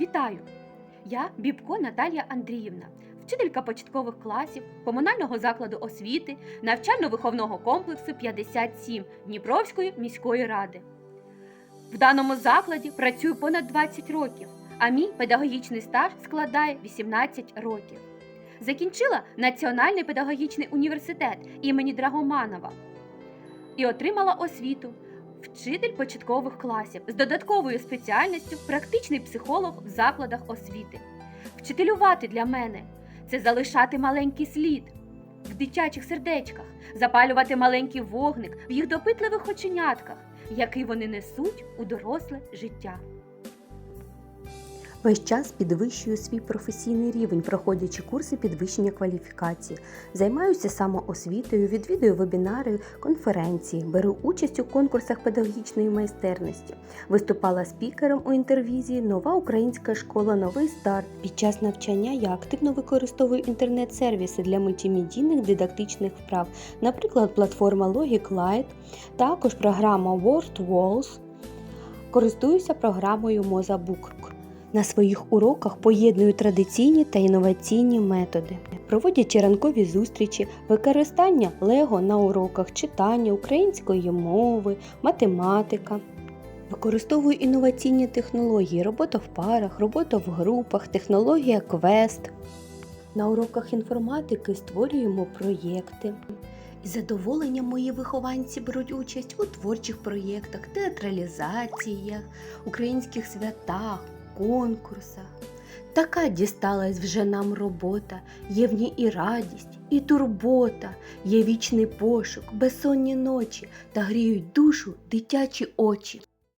Вітаю! Я Бібко Наталія Андріївна, вчителька початкових класів комунального закладу освіти навчально-виховного комплексу 57 Дніпровської міської ради. В даному закладі працюю понад 20 років, а мій педагогічний стаж складає 18 років. Закінчила Національний педагогічний університет імені Драгоманова і отримала освіту вчитель початкових класів з додатковою спеціальністю практичний психолог в закладах освіти. Вчителювати для мене це залишати маленький слід в дитячих сердечках, запалювати маленький вогник в їх допитливих оченятках, який вони несуть у доросле життя. Весь час підвищую свій професійний рівень, проходячи курси підвищення кваліфікації. Займаюся самоосвітою, відвідую вебінари, конференції, беру участь у конкурсах педагогічної майстерності. Виступала спікером у інтервізії Нова українська школа Новий старт. Під час навчання я активно використовую інтернет-сервіси для мультимедійних дидактичних вправ, наприклад, платформа Logic Lite, також програма Word Walls. Користуюся програмою Mozabook. На своїх уроках поєдную традиційні та інноваційні методи, проводячи ранкові зустрічі, використання лего на уроках читання української мови, математика. Використовую інноваційні технології, робота в парах, робота в групах, технологія квест. На уроках інформатики створюємо проєкти. Із задоволенням мої вихованці беруть участь у творчих проєктах, театралізаціях, українських святах, конкурсах. Така дісталась вже нам робота, є в ній і радість, і турбота, є вічний пошук, безсонні ночі та гріють душу дитячі очі.